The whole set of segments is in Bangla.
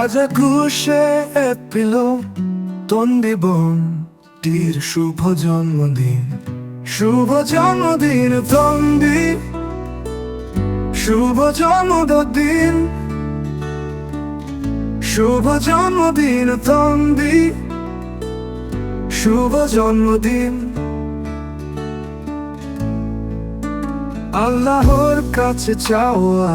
আজ একুশে এপ্রিল তন্দি বোন, তীর শুভ জন্মদিন। শুভ জন্মদিন তন্দি শুভ জন্মদিন। শুভ জন্মদিন তন্দি শুভ জন্মদিন। আল্লাহর কাছে চাওয়া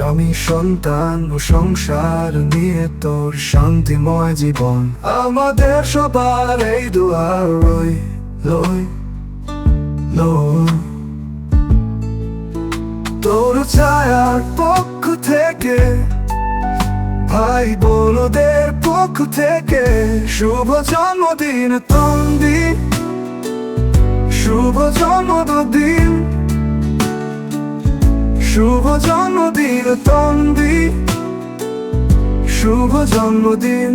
স্বামী, সন্তান ও সংসার নিয়ে তোর শান্তিময় জীবন। আমাদের সবার এই দুয়ার রই, লই তোর ছায়ার পক্ষ থেকে ভাই বোনদের পক্ষ থেকে শুভ জন্মদিন তন্দি শুভ জন্মদিন। শুভ জন্মদিন তন্দি শুভ জন্মদিন।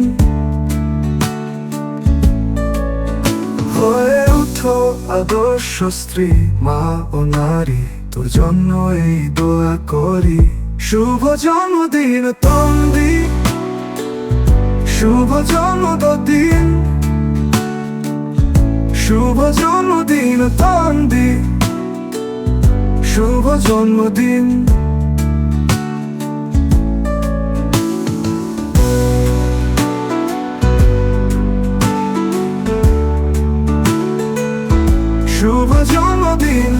হয়ে উঠো আদর্শ স্ত্রী, মা ও নারী। তোর জন্য এই দোয়া করি। শুভ জন্মদিন তন্দি শুভ জন্মদিন। শুভ জন্মদিন তন্দি শুভ জন্মদিন। শুভ জন্মদিন।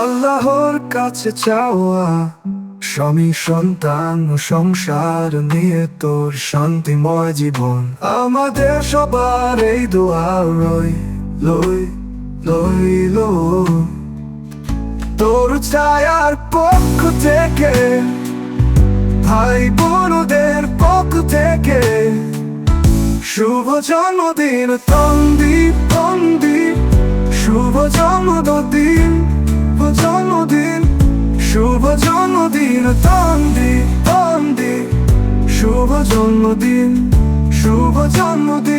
আল্লাহর কাছে চাওয়া। স্বামী, সন্তান সংসার নিয়ে তোর শান্তিময় জীবন। আমাদের সবার এই দোয়া রই, লই তোর ছায়ার পক্ষ থেকে ভাই বোনদের পক্ষ থেকে, শুভ জন্মদিন তন্দি তন্দি শুভ জন্মদিন জন্মদিন তন্দি তন্দি শুভ জন্মদিন শুভ জন্মদিন।